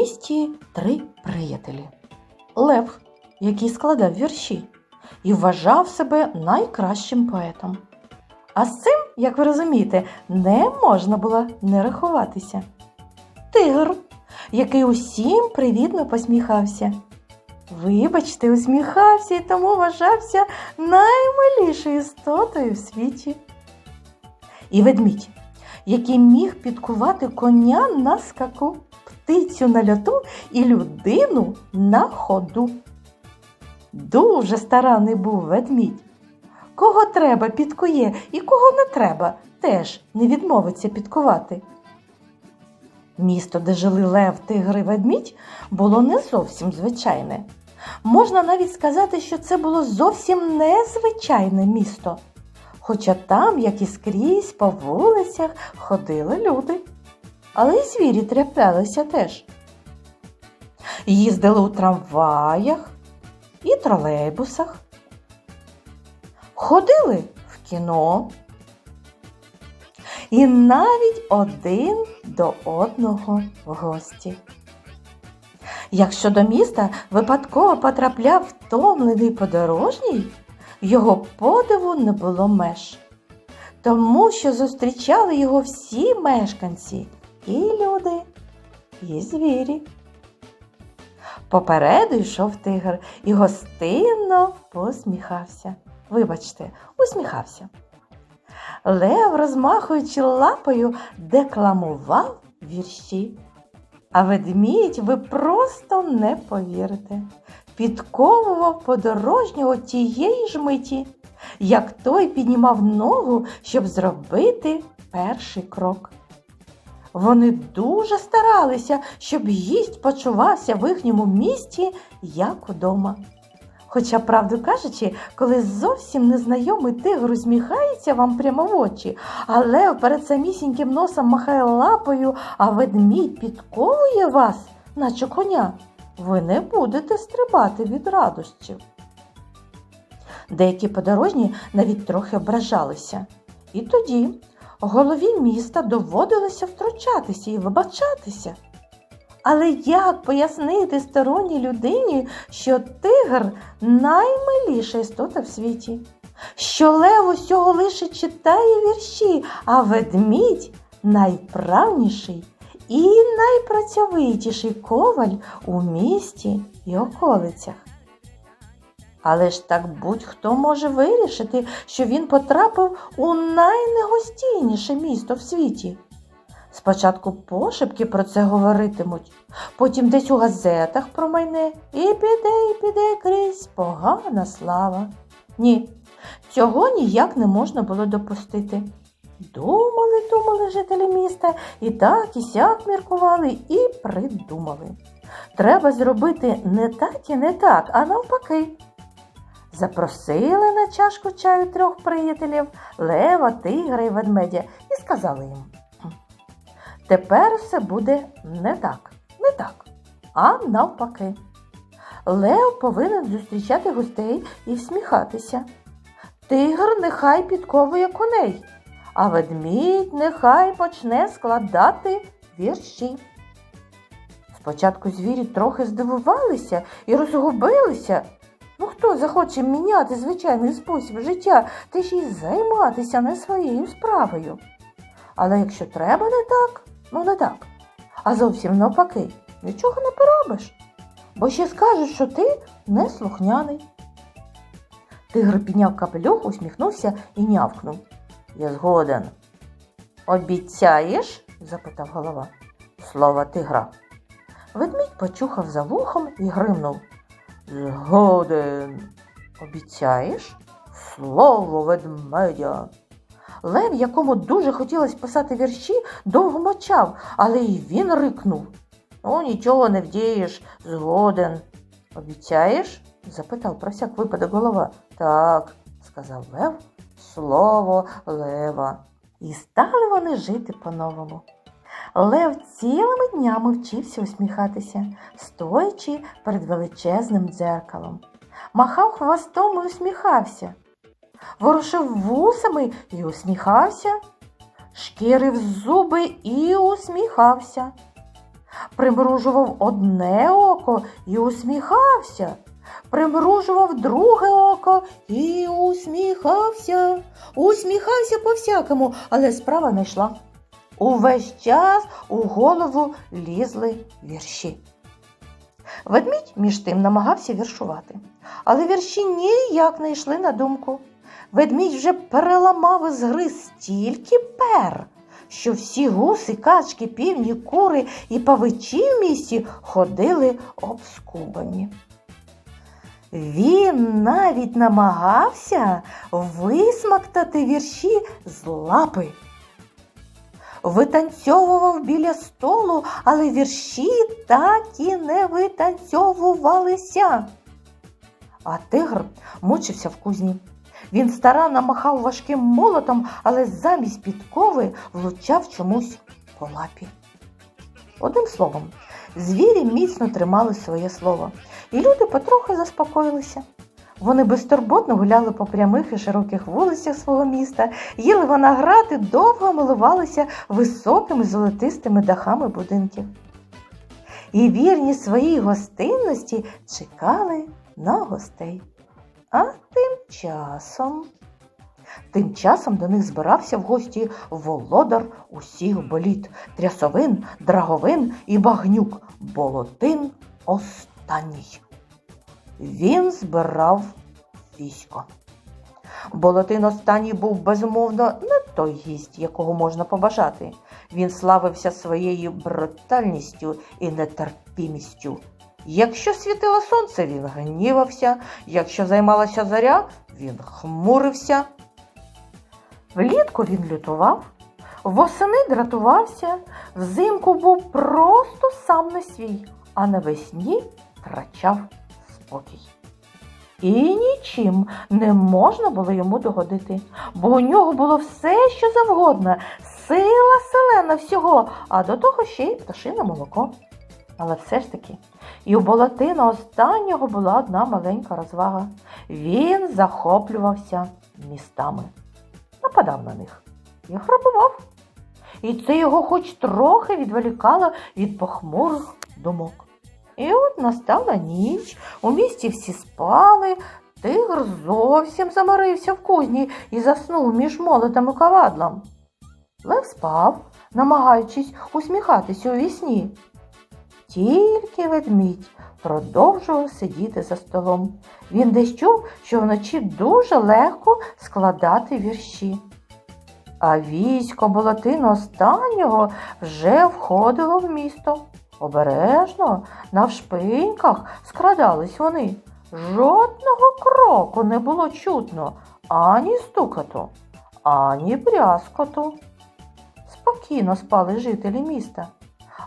Місті три приятелі. Лев, який складав вірші, і вважав себе найкращим поетом. А з цим, як ви розумієте, не можна було не рахуватися. Тигр, який усім привітно посміхався. Вибачте, усміхався і тому вважався наймилішою істотою в світі. І ведмідь, який міг підкувати коня на скаку, птицю на льоту і людину на ходу. Дуже старанний був ведмідь. Кого треба підкує і кого не треба, теж не відмовиться підкувати. Місто, де жили лев, тигр і ведмідь, було не зовсім звичайне. Можна навіть сказати, що це було зовсім незвичайне місто. Хоча там, як і скрізь, по вулицях ходили люди. Але й звірі траплялися теж. Їздили у трамваях і тролейбусах. Ходили в кіно. І навіть один до одного в гості. Якщо до міста випадково потрапляв втомлений подорожній, його подиву не було меж, тому що зустрічали його всі мешканці, і люди, і звірі. Попереду йшов тигр і гостинно посміхався. Вибачте, усміхався. Лев, розмахуючи лапою, декламував вірші. А ведмідь ви просто не повірите. Підковував подорожнього тієї ж миті, як той піднімав ногу, щоб зробити перший крок. Вони дуже старалися, щоб гість почувався в їхньому місті, як удома. Хоча, правду кажучи, коли зовсім незнайомий тигр усміхається вам прямо в очі, а лев перед самісіньким носом махає лапою, а ведмідь підковує вас, наче коня, ви не будете стрибати від радощів. Деякі подорожні навіть трохи ображалися. І тоді голові міста доводилося втручатися і вибачатися. Але як пояснити сторонній людині, що тигр наймиліша істота в світі? Що лев усього лише читає вірші, а ведмідь найправніший і найпрацьовитіший коваль у місті і околицях. Але ж так будь-хто може вирішити, що він потрапив у найнегостійніше місто в світі. Спочатку пошепки про це говоритимуть, потім десь у газетах промайне і піде, і піде крізь погана слава. Ні, цього ніяк не можна було допустити. Думали, думали жителі міста, і так, і сяк міркували, і придумали. Треба зробити не так і не так, а навпаки. Запросили на чашку чаю трьох приятелів лева, тигра і ведмедя і сказали їм. Тепер все буде не так, не так, а навпаки. Лев повинен зустрічати гостей і всміхатися. Тигр нехай підковує коней, а ведмідь нехай почне складати вірші. Спочатку звірі трохи здивувалися і розгубилися. Ну хто захоче міняти звичайний спосіб життя та ще й займатися не своєю справою? Але якщо треба не так, ну не так, а зовсім навпаки, нічого не поробиш, бо ще скажуть, що ти неслухняний. Тигр підняв капелюх, усміхнувся і нявкнув. Я згоден. Обіцяєш? запитав голова. Слово тигра. Ведмідь почухав за вухом і гримнув. Згоден. Обіцяєш? Слово ведмедя. Лев, якому дуже хотілося писати вірші, довго мовчав, але й він рикнув. Ну, нічого не вдієш, згоден. Обіцяєш? запитав про всяк випадок голова. Так, сказав Лев, слово лева. І стали вони жити по-новому. Лев цілими днями вчився усміхатися, стоячи перед величезним дзеркалом. Махав хвостом і усміхався, ворушив вусами і усміхався, шкірив зуби і усміхався. примружував одне око і усміхався, примружував друге око і усміхався, усміхався по-всякому, але справа не йшла. Увесь час у голову лізли вірші. Ведмідь між тим намагався віршувати, але вірші ніяк не йшли на думку. Ведмідь вже переламав і згриз стільки пер, що всі гуси, качки, півні, кури і павичі в місті ходили обскубані. Він навіть намагався висмактати вірші з лапи. Витанцьовував біля столу, але вірші так і не витанцьовувалися. А тигр мучився в кузні. Він старанно махав важким молотом, але замість підкови влучав чомусь по лапі. Одним словом, звірі міцно тримали своє слово, і люди потрохи заспокоїлися. Вони безтурботно гуляли по прямих і широких вулицях свого міста, їли виноград і довго милувалися високими золотистими дахами будинків. І вірні своїй гостинності чекали на гостей. А тим часом. Тим часом до них збирався в гості володар усіх боліт трясовин, драговин і багнюк, болотин останній. Він збирав військо. Болотин останній був безумовно не той гість, якого можна побажати. Він славився своєю брутальністю і нетерпімістю. Якщо світило сонце, він гнівався, якщо займалася заря, він хмурився. Влітку він лютував, восени дратувався, взимку був просто сам не свій, а навесні втрачав спокій. І нічим не можна було йому догодити, бо у нього було все, що завгодно, сила селена всього, а до того ще й пташине молоко. Але все ж таки, і у болотина останнього була одна маленька розвага. Він захоплювався містами, нападав на них і грабував. І це його хоч трохи відволікало від похмурих думок. І от настала ніч, у місті всі спали, тигр зовсім заморився в кузні і заснув між молотом і ковадлом. Лев спав, намагаючись усміхатися у вісні. Тільки ведмідь продовжував сидіти за столом. Він десь чув, що вночі дуже легко складати вірші. А військо болотину останнього вже входило в місто. Обережно, навшпиньках скрадались вони. Жодного кроку не було чутно ані стукоту, ані брязкоту. Спокійно спали жителі міста,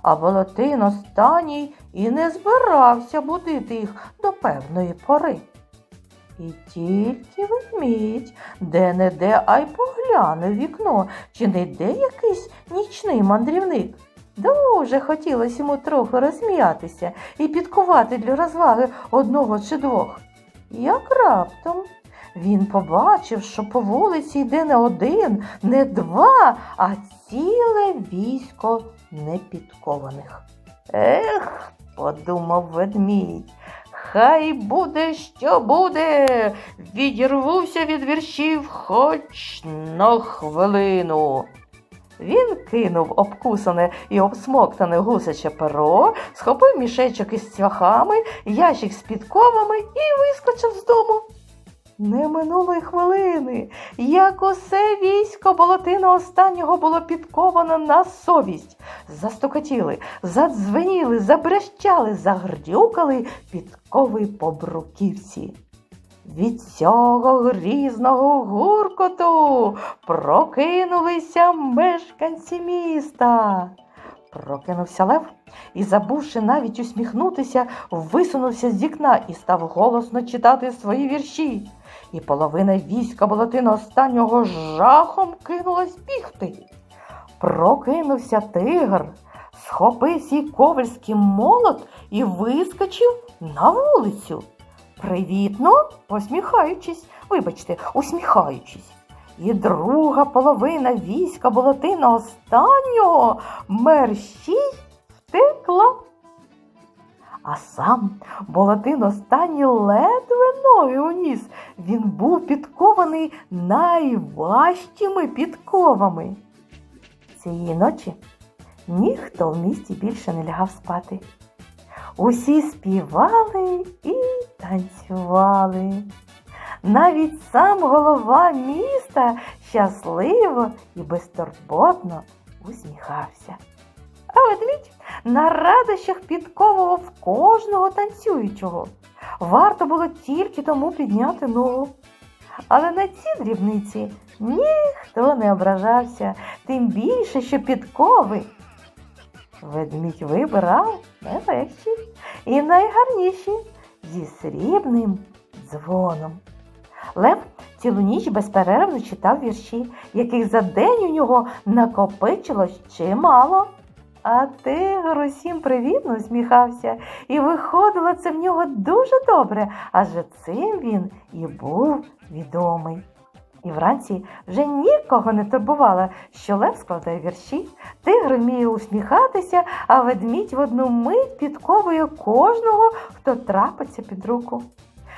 а Волотин останній і не збирався будити їх до певної пори. І тільки ведмідь де-не-де, а й погляне вікно, чи не йде якийсь нічний мандрівник. Дуже хотілося йому трохи розсміятися і підкувати для розваги одного чи двох. Як раптом він побачив, що по вулиці йде не один, не два, а ціле військо непідкованих. Ех, подумав ведмідь, хай буде, що буде, відірвуся від віршів хоч на хвилину. Він кинув обкусане і обсмоктане гусяче перо, схопив мішечок із цвяхами, ящик з підковами і вискочив з дому. Не минуло й хвилини, як усе військо болотина останнього було підковано на совість. Застукотіли, задзвеніли, забрещали, загрдюкали підкови по бруківці. Від цього грізного гуркоту прокинулися мешканці міста. Прокинувся лев і, забувши навіть усміхнутися, висунувся з вікна і став голосно читати свої вірші. І половина війська болотина останнього жахом кинулась бігти. Прокинувся тигр, схопив свій ковальський молот і вискочив на вулицю привітно посміхаючись, вибачте, усміхаючись. І друга половина війська болотина останнього мерщій втекла. А сам Болотин останній ледве ноги уніс. Він був підкований найважчими підковами. Цієї ночі ніхто в місті більше не лягав спати. Усі співали і танцювали. Навіть сам голова міста щасливо і безтурботно усміхався. А ведмідь на радощах підковував кожного танцюючого. Варто було тільки тому підняти ногу. Але на ці дрібниці ніхто не ображався, тим більше, що підкови. Ведмідь вибирав найлегші і найгарніші зі срібним дзвоном. Лев цілу ніч безперервно читав вірші, яких за день у нього накопичилось чимало. А тигр усім привітно усміхався, і виходило це в нього дуже добре, адже цим він і був відомий. І вранці вже нікого не турбувало, що лев складає вірші, тигр вміє усміхатися, а ведмідь в одну мить підковує кожного, хто трапиться під руку.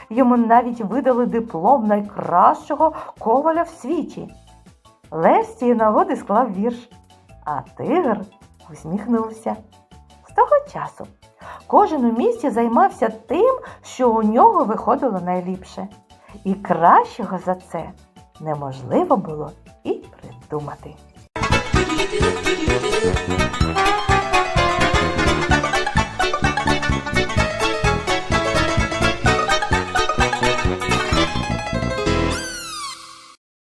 Йому навіть видали диплом найкращого коваля в світі. Лев з цієї нагоди склав вірш, а тигр усміхнувся. З того часу кожен у місті займався тим, що у нього виходило найліпше. І кращого за це неможливо було і придумати.